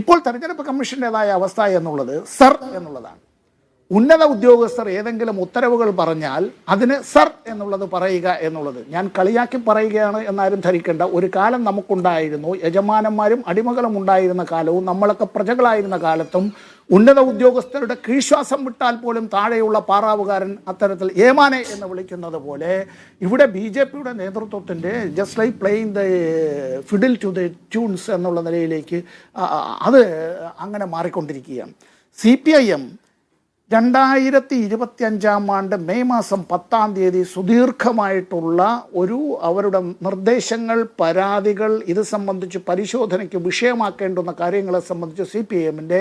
ഇപ്പോൾ തെരഞ്ഞെടുപ്പ് കമ്മീഷന്റെതായ അവസ്ഥ എന്നുള്ളത് സർ എന്നുള്ളതാണ്. ഉന്നത ഉദ്യോഗസ്ഥർ ഏതെങ്കിലും ഉത്തരവുകൾ പറഞ്ഞാൽ അതിന് സർ എന്നുള്ളത് പറയുക എന്നുള്ളത്. ഞാൻ കളിയാക്കി പറയുകയാണ് എന്നാരും ധരിക്കേണ്ട. ഒരു കാലം നമുക്കുണ്ടായിരുന്നു. യജമാനന്മാരും അടിമകളും ഉണ്ടായിരുന്ന കാലവും നമ്മളൊക്കെ പ്രജകളായിരുന്ന കാലത്തും ഉന്നത ഉദ്യോഗസ്ഥരുടെ കീഴ്ശ്വാസം വിട്ടാൽ പോലും താഴെയുള്ള പാറാവുകാരൻ അത്തരത്തിൽ ഏമാനെ എന്ന് വിളിക്കുന്നത് പോലെ ഇവിടെ ബി ജെ പിയുടെ നേതൃത്വത്തിന്റെ just like playing the fiddle to the tunes എന്നുള്ള നിലയിലേക്ക് അത് അങ്ങനെ മാറിക്കൊണ്ടിരിക്കുകയാണ്. സി പി ഐ എം രണ്ടായിരത്തി ഇരുപത്തി അഞ്ചാം ആണ്ട് മെയ് മാസം പത്താം തീയതി സുദീർഘമായിട്ടുള്ള ഒരു അവരുടെ നിർദ്ദേശങ്ങൾ പരാതികൾ ഇത് സംബന്ധിച്ച് പരിശോധനയ്ക്ക് വിഷയമാക്കേണ്ടുന്ന കാര്യങ്ങളെ സംബന്ധിച്ച് സി പി എമ്മിന്റെ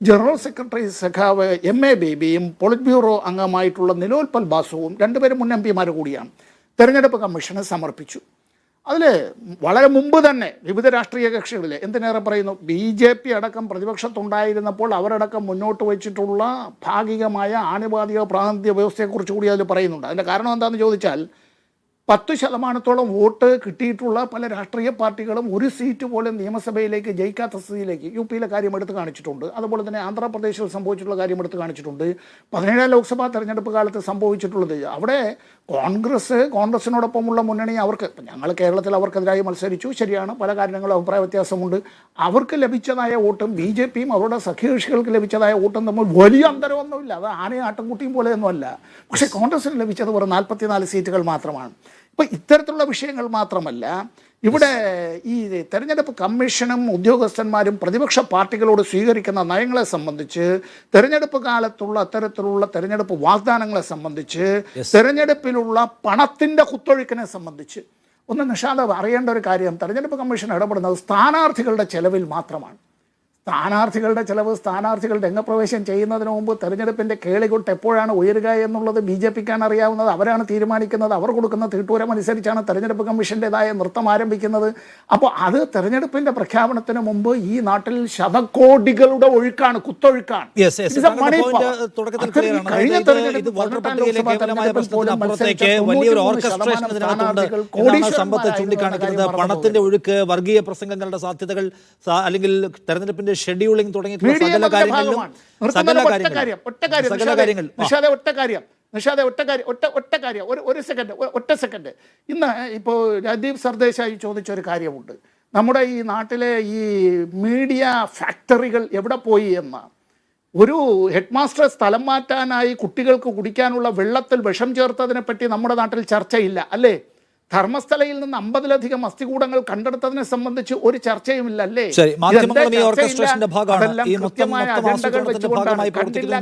ജനറൽ സെക്രട്ടറി സഖാവ് എം എ ബേബിയും പോളിറ്റ് ബ്യൂറോ അംഗമായിട്ടുള്ള നിലോൽപൽ ബാസുവും രണ്ടുപേരും മുൻ എം പിമാർ കൂടിയാണ്. തെരഞ്ഞെടുപ്പ് കമ്മീഷന് സമർപ്പിച്ചു. അതിൽ വളരെ മുമ്പ് തന്നെ വിവിധ രാഷ്ട്രീയ കക്ഷികളിൽ എന്തിനേറെ പറയുന്നു? ബി ജെ പി അടക്കം പ്രതിപക്ഷത്തുണ്ടായിരുന്നപ്പോൾ അവരടക്കം മുന്നോട്ട് വെച്ചിട്ടുള്ള ഭാഗികമായ ആനുപാതിക പ്രാതിനിധ്യ വ്യവസ്ഥയെക്കുറിച്ച് കൂടി അതിൽ പറയുന്നുണ്ട്. അതിന്റെ കാരണം എന്താണെന്ന് ചോദിച്ചാൽ പത്ത് ശതമാനത്തോളം വോട്ട് കിട്ടിയിട്ടുള്ള പല രാഷ്ട്രീയ പാർട്ടികളും ഒരു സീറ്റ് പോലും നിയമസഭയിലേക്ക് ജയിക്കാത്ത സ്ഥിതിയിലേക്ക് യു പിയിലെ കാര്യം എടുത്ത് കാണിച്ചിട്ടുണ്ട്. അതുപോലെ തന്നെ ആന്ധ്രാപ്രദേശിൽ സംഭവിച്ചിട്ടുള്ള കാര്യം എടുത്ത് കാണിച്ചിട്ടുണ്ട്. പതിനേഴാം ലോക്സഭാ തെരഞ്ഞെടുപ്പ് കാലത്ത് സംഭവിച്ചിട്ടുള്ളത് അവിടെ കോൺഗ്രസ് കോൺഗ്രസിനോടൊപ്പമുള്ള മുന്നണി അവർക്ക് ഞങ്ങൾ കേരളത്തിൽ അവർക്കെതിരായി മത്സരിച്ചു ശരിയാണ് പല കാര്യങ്ങളും അഭിപ്രായ വ്യത്യാസമുണ്ട്. അവർക്ക് ലഭിച്ചതായ വോട്ടും ബി ജെ പിയും അവരുടെ സഖ്യകക്ഷികൾക്ക് ലഭിച്ചതായ വോട്ടും തമ്മിൽ വലിയ അന്തരമൊന്നുമില്ല. അത് ആനയും ആട്ടുംകുട്ടിയും പോലെയൊന്നുമല്ല. പക്ഷേ കോൺഗ്രസിന് ലഭിച്ചത് വെറും നാൽപ്പത്തിനാല് സീറ്റുകൾ മാത്രമാണ്. ഇപ്പം ഇത്തരത്തിലുള്ള വിഷയങ്ങൾ മാത്രമല്ല ഇവിടെ ഈ തെരഞ്ഞെടുപ്പ് കമ്മീഷനും ഉദ്യോഗസ്ഥന്മാരും പ്രതിപക്ഷ പാർട്ടികളോട് സ്വീകരിക്കുന്ന നയങ്ങളെ സംബന്ധിച്ച് തെരഞ്ഞെടുപ്പ് കാലത്തുള്ള അത്തരത്തിലുള്ള തെരഞ്ഞെടുപ്പ് വാഗ്ദാനങ്ങളെ സംബന്ധിച്ച് തെരഞ്ഞെടുപ്പിലുള്ള പണത്തിന്റെ കുത്തൊഴുക്കിനെ സംബന്ധിച്ച്. ഒന്ന് നിഷാദ അറിയേണ്ട ഒരു കാര്യം തെരഞ്ഞെടുപ്പ് കമ്മീഷൻ ഇടപെടുന്നത് സ്ഥാനാർത്ഥികളുടെ ചെലവിൽ മാത്രമാണ്. സ്ഥാനാർത്ഥികളുടെ ചിലവ് സ്ഥാനാർത്ഥികൾ രംഗപ്രവേശം ചെയ്യുന്നതിന് മുമ്പ് തെരഞ്ഞെടുപ്പിന്റെ കേളികൊട്ട് എപ്പോഴാണ് ഉയരുക എന്നുള്ളത് ബി ജെ പിക്കാണ് അറിയാവുന്നത്. അവരാണ് തീരുമാനിക്കുന്നത്. അവർ കൊടുക്കുന്ന തീട്ടൂരം അനുസരിച്ചാണ് തെരഞ്ഞെടുപ്പ് കമ്മീഷന്റെതായ നൃത്തം ആരംഭിക്കുന്നത്. അപ്പോൾ അത് തെരഞ്ഞെടുപ്പിന്റെ പ്രഖ്യാപനത്തിന് മുമ്പ് ഈ നാട്ടിൽ ശതകോടികളുടെ ഒഴുക്കാണ് കുത്തൊഴുക്കാണ്. കഴിഞ്ഞ തെരഞ്ഞെടുപ്പിൽ പോലും പ്രശ്നത്തിനപ്പുറത്തേക്ക് മത്സരിച്ച വലിയൊരു 93 ഓർക്കസ്ട്രേഷൻ ശതമാനം ഇതിനകത്തുണ്ട്. സ്ഥാനാർത്ഥികൾ എന്നാണ് സമ്പത്ത് കോടീശ്വരന്മാരായിരുന്നു ചൂണ്ടിക്കാണിക്കുന്നത് എന്ന കാര്യം പണത്തിന്റെ ഒഴുക്ക് വർഗീയ പ്രസംഗങ്ങളുടെ സാധ്യതകൾ അല്ലെങ്കിൽ തെരഞ്ഞെടുപ്പിന്റെ ഷെഡ്യൂളിംഗ് തുടങ്ങിയിട്ടുള്ള മീഡിയ സകല കാര്യങ്ങളിലും സകല കാര്യങ്ങൾ. ഒറ്റ കാര്യം നിഷാദേ ഒറ്റ കാര്യം ഒറ്റ ഒറ്റ കാര്യം ഒരു ഒരു സെക്കൻഡ് ഒറ്റ സെക്കൻഡ് ഇന്ന് ഇപ്പോൾ രാജീവ് സർദേശായി ചോദിച്ചൊരു കാര്യമുണ്ട്. നമ്മുടെ ഈ നാട്ടിലെ ഈ മീഡിയ ഫാക്ടറികൾ എവിടെ പോയി എന്നാണ് ഒരു ഹെഡ് മാസ്റ്റർ സ്ഥലം മാറ്റാനായി കുട്ടികൾക്ക് കുടിക്കാനുള്ള വെള്ളത്തിൽ വിഷം ചേർത്തതിനെ പറ്റി നമ്മുടെ നാട്ടിൽ ചർച്ചയില്ല അല്ലേ? ധർമ്മസ്ഥലയിൽ നിന്ന് അമ്പതിലധികം അസ്ഥികൂടങ്ങൾ കണ്ടെടുത്തതിനെ സംബന്ധിച്ച് ഒരു ചർച്ചയുമില്ല അല്ലേ കൃത്യമായ അജണ്ടകൾ വെച്ചുകൊണ്ടാണ്. കണ്ടില്ല,